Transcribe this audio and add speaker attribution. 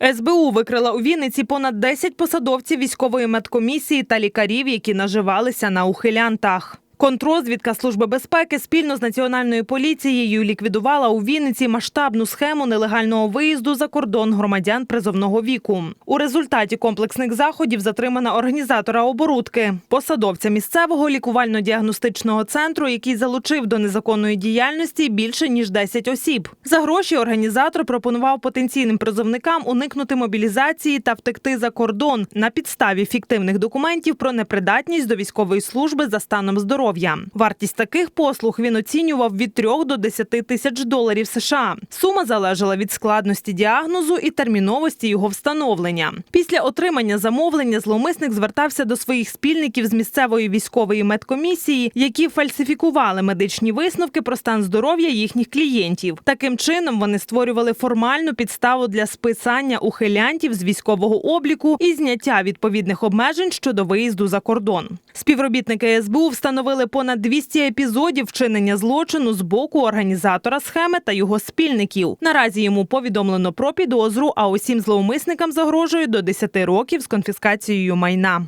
Speaker 1: СБУ викрила у Вінниці понад 10 посадовців військової медкомісії та лікарів, які наживалися на ухилянтах. Контрозвідка Служби безпеки спільно з національною поліцією ліквідувала у Вінниці масштабну схему нелегального виїзду за кордон громадян призовного віку. У результаті комплексних заходів затримана організатора оборудки, посадовця місцевого лікувально-діагностичного центру, який залучив до незаконної діяльності більше ніж 10 осіб. За гроші організатор пропонував потенційним призовникам уникнути мобілізації та втекти за кордон на підставі фіктивних документів про непридатність до військової служби за станом здоров'я. Вартість таких послуг він оцінював від 3 до 10 тисяч доларів США. Сума залежала від складності діагнозу і терміновості його встановлення. Після отримання замовлення зловмисник звертався до своїх спільників з місцевої військової медкомісії, які фальсифікували медичні висновки про стан здоров'я їхніх клієнтів. Таким чином вони створювали формальну підставу для списання ухилянтів з військового обліку і зняття відповідних обмежень щодо виїзду за кордон. Співробітники СБУ встановили понад 200 епізодів вчинення злочину з боку організатора схеми та його спільників. Наразі йому повідомлено про підозру, а усім зловмисникам загрожує до 10 років з конфіскацією майна.